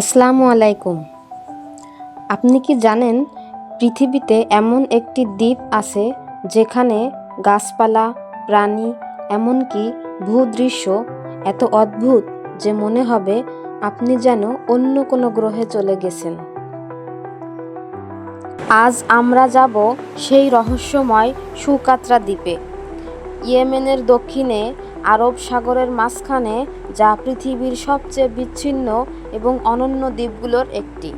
আসসালামু আলাইকুম। আপনি কি জানেন পৃথিবীতে এমন একটি দ্বীপ আছে যেখানে গাছপালা, প্রাণী, এমনকি ভূদৃশ্য এত অদ্ভুত যে মনে হবে আপনি যেন অন্য কোনো গ্রহে চলে গেছেন। আজ আমরা যাব সেই রহস্যময় সুকাত্রা দ্বীপে। ইয়েমেনের দক্ষিণে আরব সাগরের মাঝখানে যা পৃথিবীর সবচেয়ে বিচ্ছিন্ন এবং অনন্য দ্বীপগুলোর একটি।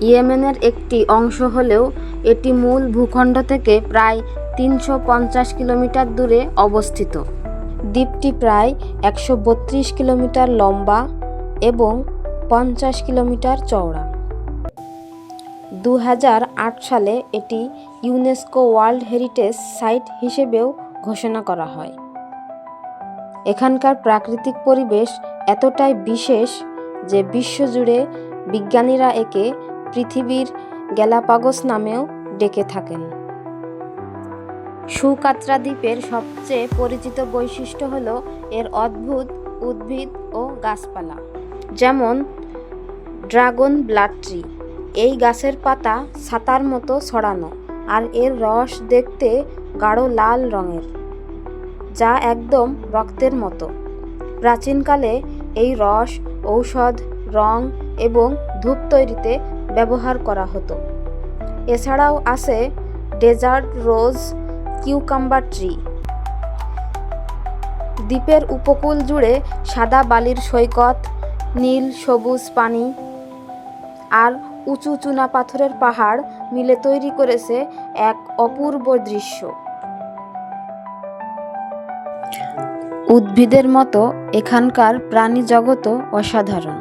ইয়েমেনের একটি অংশ হলেও এটি মূল ভূখণ্ড থেকে প্রায় তিনশো পঞ্চাশ কিলোমিটার দূরে অবস্থিত। দ্বীপটি প্রায় একশো বত্রিশ কিলোমিটার লম্বা এবং পঞ্চাশ কিলোমিটার চওড়া। দু হাজার আট সালে এটি ইউনেস্কো ওয়ার্ল্ড হেরিটেজ সাইট হিসেবেও ঘোষণা করা হয়। এখানকার প্রাকৃতিক পরিবেশ এতটাই বিশেষ যে বিশ্বজুড়ে বিজ্ঞানীরা একে পৃথিবীর গ্যালাপাগোস নামেও ডেকে থাকেন। সুকাত্রা দ্বীপের সবচেয়ে পরিচিত বৈশিষ্ট্য হল এর অদ্ভুত, উদ্ভিদ ও গাছপালা। যেমন ড্রাগন ব্লাড ট্রি, এই গাছের পাতা ছাতার মতো ছড়ানো আর এর রস দেখতে গাঢ় লাল রঙের। যা একদম রক্তের মতো। প্রাচীনকালে এই রস, ঔষধ, রং এবং ধূপ তৈরিতে ব্যবহার করা হতো। এছাড়াও আছে ডেজার্ট রোজ কিউকাম্বার ট্রি। দ্বীপের উপকূল জুড়ে সাদা বালির সৈকত, নীল, সবুজ পানি আর উঁচু চুনা পাথরের পাহাড় মিলে তৈরি করেছে এক অপূর্ব দৃশ্য। উদ্ভিদের মতো এখানকার প্রাণী জগৎও অসাধারণ।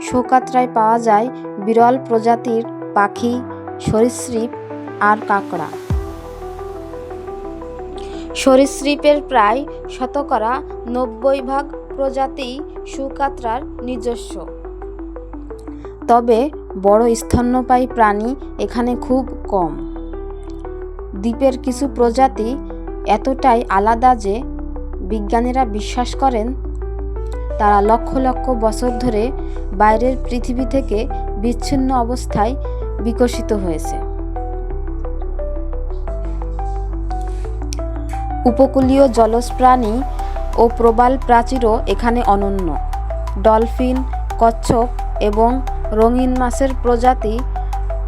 শোকাত্রায় পাওয়া যায় বিরল প্রজাতির পাখি, সরীসৃপ আর কাঁকড়া। সরীসৃপের প্রায় শতকরা নব্বই ভাগ প্রজাতি সুকাত্রার নিজস্ব। তবে বড় স্তন্যপায়ী প্রাণী এখানে খুব কম। দ্বীপের কিছু প্রজাতি এতটাই আলাদা যে বিজ্ঞানীরা বিশ্বাস করেন, তারা লক্ষ লক্ষ বছর ধরে বাইরের পৃথিবী থেকে বিচ্ছিন্ন অবস্থায় বিকশিত হয়েছে। উপকূলীয় জলজ প্রাণী ও প্রবাল প্রাচীরও এখানে অনন্য। ডলফিন, কচ্ছপ এবং রঙিন মাছের প্রজাতি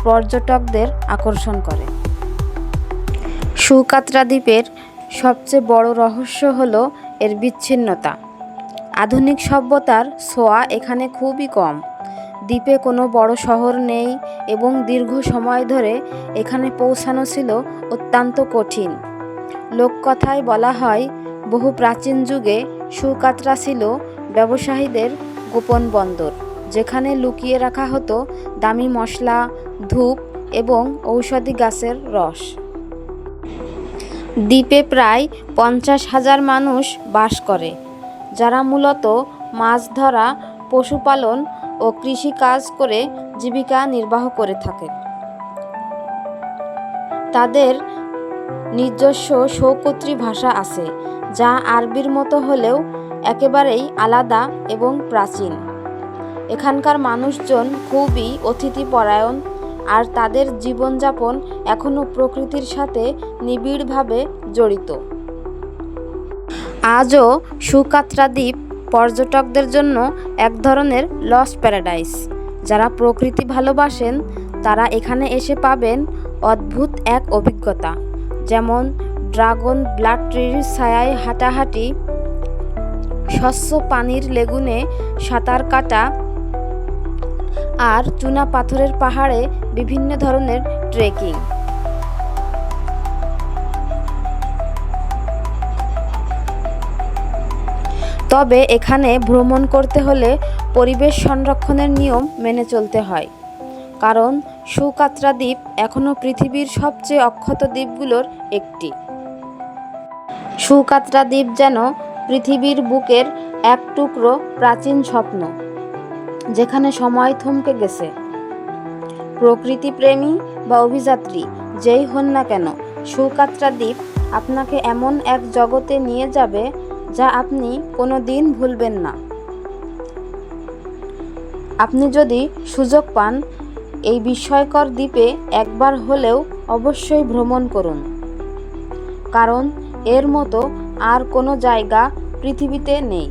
পর্যটকদের আকর্ষণ করে। সুকাত্রা দ্বীপের সবচেয়ে বড় রহস্য হল এর বিচ্ছিন্নতা। আধুনিক সভ্যতার ছোঁয়া এখানে খুবই কম। দ্বীপে কোনো বড় শহর নেই এবং দীর্ঘ সময় ধরে এখানে পৌঁছানো ছিল অত্যন্ত কঠিন। লোককথায় বলা হয়, বহু প্রাচীন যুগে সুকাতরা ছিল ব্যবসায়ীদের গোপন বন্দর, যেখানে লুকিয়ে রাখা হতো দামি মশলা, ধূপ এবং ঔষধি গাছের রস। দ্বীপে প্রায় পঞ্চাশ হাজার মানুষ বাস করে, যারা মূলত মাছ ধরা, পশুপালন ও কৃষিকাজ করে জীবিকা নির্বাহ করে থাকে তাদের নিজস্ব সৌকত্রী ভাষা আছে, যা আরবির মতো হলেও একেবারেই আলাদা এবং প্রাচীন। এখানকার মানুষজন খুবই অতিথিপরায়ণ আর তাদের জীবনযাপন এখনও প্রকৃতির সাথে নিবিড়ভাবে জড়িত। আজও সুকাত্রা দ্বীপ পর্যটকদের জন্য এক ধরনের লস প্যারাডাইস। যারা প্রকৃতি ভালোবাসেন, তারা এখানে এসে পাবেন অদ্ভুত এক অভিজ্ঞতা। যেমন ড্রাগন ব্লাড ট্রির ছায়ায় হাঁটাহাঁটি, স্বচ্ছ পানির লেগুনে সাঁতার কাটা আর চুনা পাথরের পাহাড়ে বিভিন্ন ধরনের ট্রেকিং। তবে এখানে ভ্রমণ করতে হলে পরিবেশ সংরক্ষণের নিয়ম মেনে চলতে হয়। কারণ সুকাত্রা দ্বীপ এখনও পৃথিবীর সবচেয়ে অক্ষত দ্বীপগুলোর একটি। সুকাত্রা দ্বীপ যেন পৃথিবীর বুকের এক টুকরো প্রাচীন স্বপ্ন। যেখানে সময় থমকে গেছে। প্রকৃতিপ্রেমী বা অভিযাত্রী, যেই হন না কেন, সুকাত্রা দ্বীপ আপনাকে এমন এক জগতে নিয়ে যাবে যা আপনি কোনো দিন ভুলবেন না। আপনি যদি সুযোগ পান, এই বিস্ময়কর দ্বীপে একবার হলেও অবশ্যই ভ্রমণ করুন। কারণ এর মতো আর কোনো জায়গা পৃথিবীতে নেই।